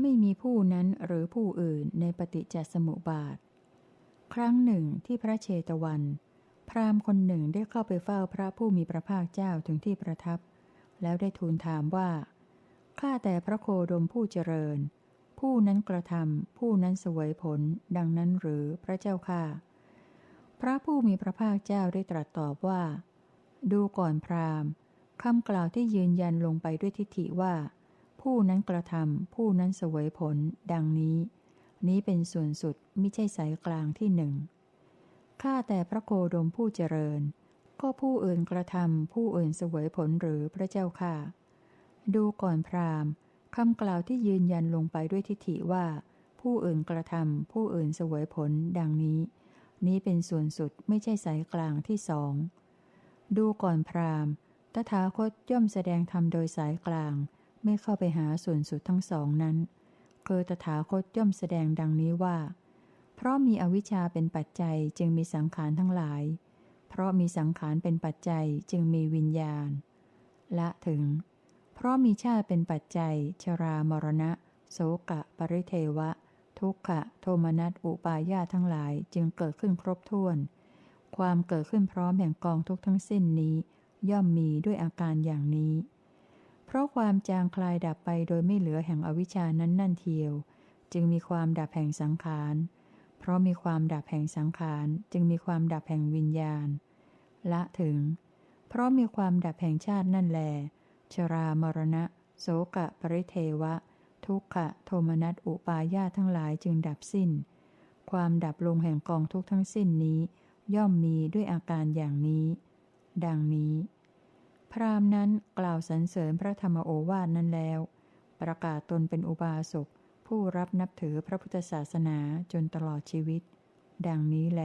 ไม่มีผู้นั้นหรือผู้อื่นในปฏิจจสมุปบาท ครั้งหนึ่งที่พระเชตวัน พราหมณ์คนหนึ่งได้เข้าไปเฝ้าพระผู้มีพระภาคเจ้าถึงที่ประทับ แล้วได้ทูลถามว่า ข้าแต่พระโคดมผู้เจริญ ผู้นั้นกระทำผู้นั้นสวยผล ดังนั้นหรือพระเจ้าค่าพระผู้มีพระภาคเจ้าได้ตรัสตอบว่า ดูก่อนพราหมณ์คำกล่าวที่ยืนยันลงไปด้วยทิฏฐิว่า ผู้นั้นกระทำผู้นั้นเสวยผล ดังนี้ นี้เป็นส่วนสุดไม่ใช่สายกลางที่หนึ่งข้าแต่พระโคดมผู้เจริญ ก็ผู้อื่นกระทำผู้อื่นเสวยผลหรือพระเจ้าค่ะ ดูก่อนพราหมณ์คำกล่าวที่ยืนยันลงไปด้วยทิฏฐิว่า ผู้อื่นกระทำผู้อื่นเสวยผล ดังนี้ นี้เป็นส่วนสุดไม่ใช่สายกลางที่สองดูก่อนพราหมณ์ตถาคตย่อมแสดงธรรมโดยสายกลาง ไม่เข้าไปหาส่วนสุดทั้งสองนั้นคือตถาคตย่อมแสดงดังนี้ว่า เพราะมีอวิชชาเป็นปัจจัยจึงมีสังขารทั้งหลาย เพราะมีสังขารเป็นปัจจัยจึงมีวิญญาณ ละถึง เพราะมีชาติเป็นปัจจัย ชรามรณะ โสกะ ปริเทวะ ทุกขะ โทมนัสอุปาญาทั้งหลายจึงเกิดขึ้นครบถ้วน ความเกิดขึ้นพร้อมแห่งกองทุกทั้งสิ้นนี้ ย่อมมีด้วยอาการอย่างนี้ เพราะความจางคลายดับไปโดยไม่เหลือแห่งอวิชานั้นนั่นเทียว จึงมีความดับแห่งสังขาร เพราะมีความดับแห่งสังขาร จึงมีความดับแห่งวิญญาณ ละถึง เพราะมีความดับแห่งชาตินั่นแล ชรามรณะ โสกะปริเทวะ ทุกขะโทมนัสอุปาญาทั้งหลายจึงดับสิ้น ความดับลงแห่งกองทุกทั้งสิ้นนี้ ย่อมมีด้วยอาการอย่างนี้ ดังนี้ พราหมณ์นั้นกล่าวสรรเสริญพระธรรมโอวาทนั้นแล้ว ประกาศตนเป็นอุบาสกผู้รับนับถือพระพุทธศาสนาจนตลอดชีวิต ดังนี้แล